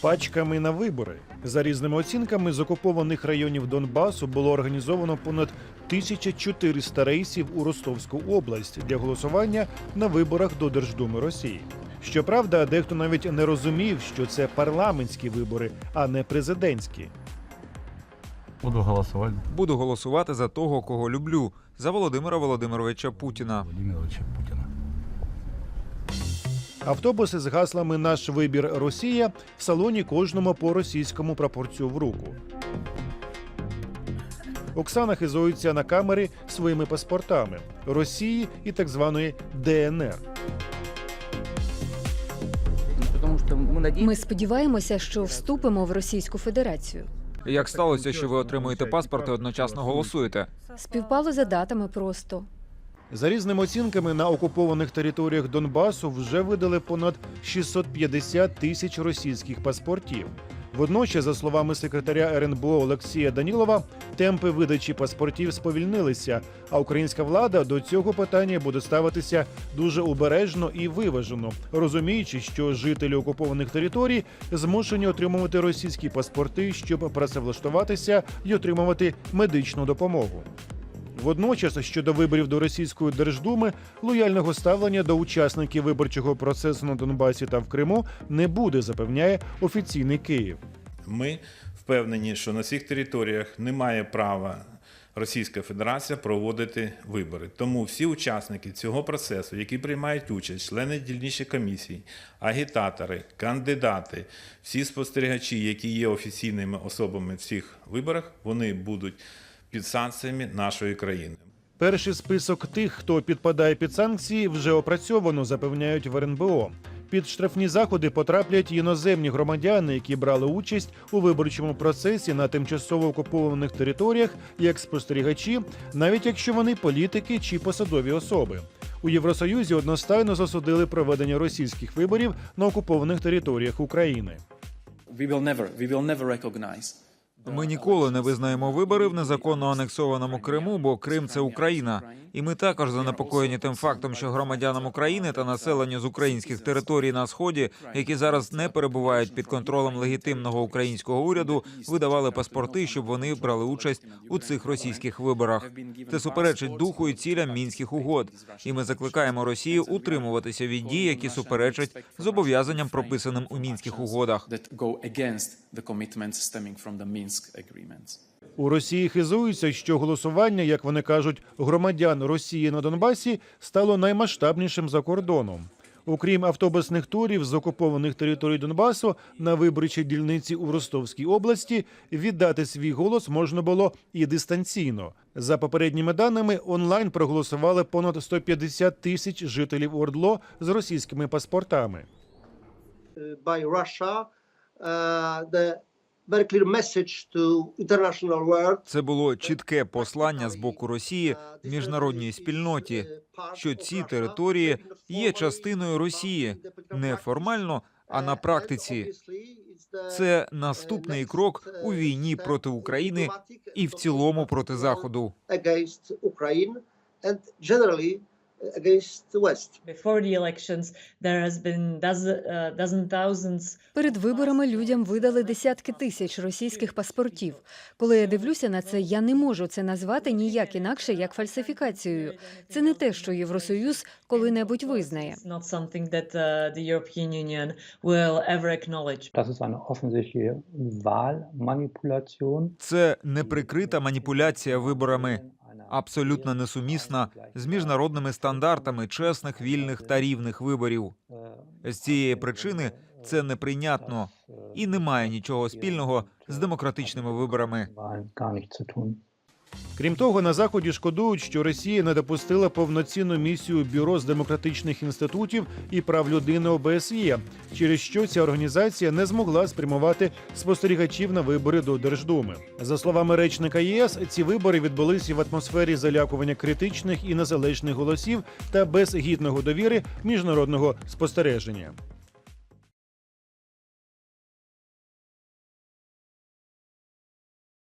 пачками на вибори. За різними оцінками, з окупованих районів Донбасу було організовано понад 1400 рейсів у Ростовську область для голосування на виборах до Держдуми Росії. Щоправда, дехто навіть не розумів, що це парламентські вибори, а не президентські. Буду голосовать Буду голосувати за того, кого люблю, за Володимира Володимировича Путіна. Владимировича Путина. Автобуси з гаслами Наш вибір Росія в салоні кожному по російському прапорцю в руку. Оксана хизується на камери своїми паспортами Росії і так званої ДНР. Ми сподіваємося, що вступимо в Російську Федерацію. Як сталося, що ви отримуєте паспорт і одночасно голосуєте? Співпало за датами просто. За різними оцінками на окупованих територіях Донбасу вже видали понад 650 тисяч російських паспортів. Водночас, за словами секретаря РНБО Олексія Данілова, темпи видачі паспортів сповільнилися, а українська влада до цього питання буде ставитися дуже обережно і виважено, розуміючи, що жителі окупованих територій змушені отримувати російські паспорти, щоб працевлаштуватися і отримувати медичну допомогу. Водночас щодо виборів до російської держдуми лояльного ставлення до учасників виборчого процесу на Донбасі та в Криму не буде, запевняє офіційний Київ. Ми впевнені, що на цих територіях немає права Російська Федерація проводити вибори. Тому всі учасники цього процесу, які приймають участь, члени дільничних комісій, агітатори, кандидати, всі спостерігачі, які є офіційними особами в цих виборах, вони будуть під санкціями нашої країни. Перший список тих, хто підпадає під санкції, вже опрацьовано, запевняють в РНБО. Під штрафні заходи потраплять іноземні громадяни, які брали участь у виборчому процесі на тимчасово окупованих територіях як спостерігачі, навіть якщо вони політики чи посадові особи. У Євросоюзі одностайно засудили проведення російських виборів на окупованих територіях України. we will never we will never recognize Ми ніколи не визнаємо вибори в незаконно анексованому Криму, бо Крим це Україна. І ми також занепокоєні тим фактом, що громадянам України та населенню з українських територій на сході, які зараз не перебувають під контролем легітимного українського уряду, видавали паспорти, щоб вони брали участь у цих російських виборах. Це суперечить духу і цілям мінських угод. І ми закликаємо Росію утримуватися від дій, які суперечать зобов'язанням, прописаним у мінських угодах. Minsk agreements. У Росії хизуються, що голосування, як вони кажуть, громадян Росії на Донбасі стало наймасштабнішим за кордоном. Окрім автобусних турів з окупованих територій Донбасу на виборчій дільниці у Ростовській області віддати свій голос можна було і дистанційно. За попередніми даними, онлайн проголосували понад 150 тисяч жителів Ордло з російськими паспортами. by Russia, uh, the Це було чітке послання з боку Росії міжнародній спільноті, що ці території є частиною Росії не формально, а на практиці. Це наступний крок у війні проти України і в цілому проти Заходу. Against the West. Before the elections, there has been dozen, uh, thousands Перед виборами людям видали десятки тисяч російських паспортів. Коли я дивлюся на це, я не можу це назвати ніяк інакше як фальсифікацією. Це не те, що Євросоюз коли-небудь визнає. Not something that uh, the European Union will ever acknowledge. Das ist eine offensichtliche Wahlmanipulation. Це неприкрита маніпуляція виборами, абсолютно несумісна з міжнародними стандартами чесних, вільних та рівних виборів. З цієї причини це неприйнятно і немає нічого спільного з демократичними виборами. Крім того, на заході шкодують, що Росія не допустила повноцінну місію бюро з демократичних інститутів і прав людини ОБСЄ, через що ця організація не змогла спрямувати спостерігачів на вибори до Держдуми. За словами речника ЄС, ці вибори відбулися в атмосфері залякування критичних і незалежних голосів та без гідного довіри міжнародного спостереження.